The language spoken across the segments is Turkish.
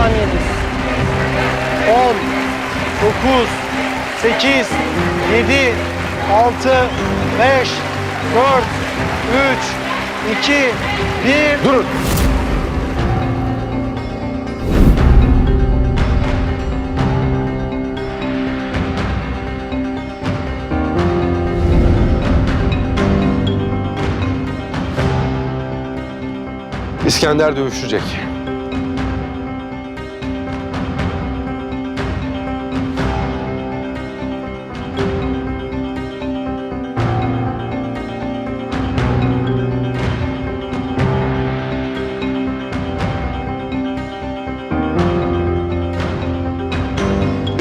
saniyeniz. 10, 9, 8, 7, 6, 5, 4, 3, 2, 1. Durun. İskender dövüşecek.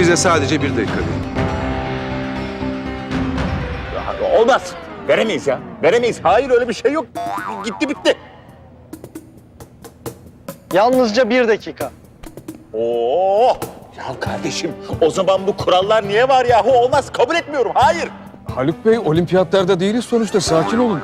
Bize sadece bir dakika verin. Olmaz. Veremeyiz ya. Veremeyiz. Hayır öyle bir şey yok. Gitti bitti. Yalnızca bir dakika. Oo! Ya kardeşim o zaman bu kurallar niye var yahu? Olmaz. Kabul etmiyorum. Hayır. Haluk Bey olimpiyatlarda değiliz sonuçta sakin olun.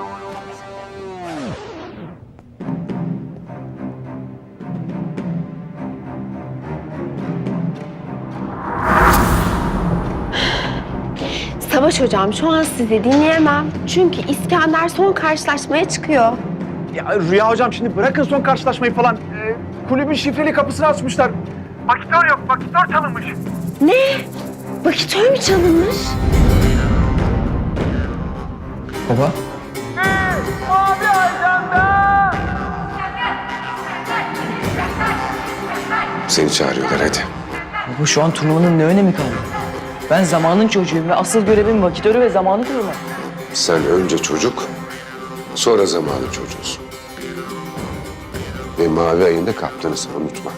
Savaş hocam şu an sizi dinleyemem. Çünkü İskender son karşılaşmaya çıkıyor. Ya Rüya hocam şimdi bırakın son karşılaşmayı falan. Ee, kulübün şifreli kapısını açmışlar. Vakitör yok, vakitör çalınmış. Ne? Vakitör mü çalınmış? Baba? Seni çağırıyorlar hadi. Baba şu an turnuvanın ne önemi kaldı? Ben zamanın çocuğuyum ve asıl görevim vakitörü ve zamanı korumak. Sen önce çocuk, sonra zamanı çocuğusun. Ve mavi ayında kaptanısın unutma.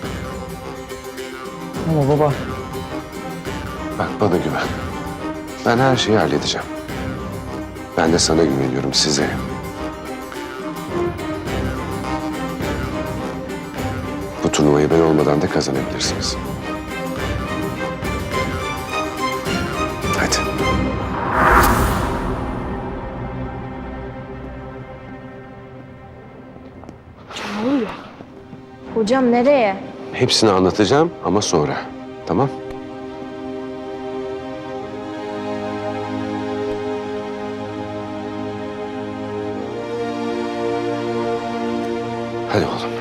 Ama baba Bak bana güven. Ben her şeyi halledeceğim. Ben de sana güveniyorum size. Bu turnuvayı ben olmadan da kazanabilirsiniz. Ne oluyor? Hocam nereye? Hepsini anlatacağım ama sonra. Tamam? Hadi oğlum.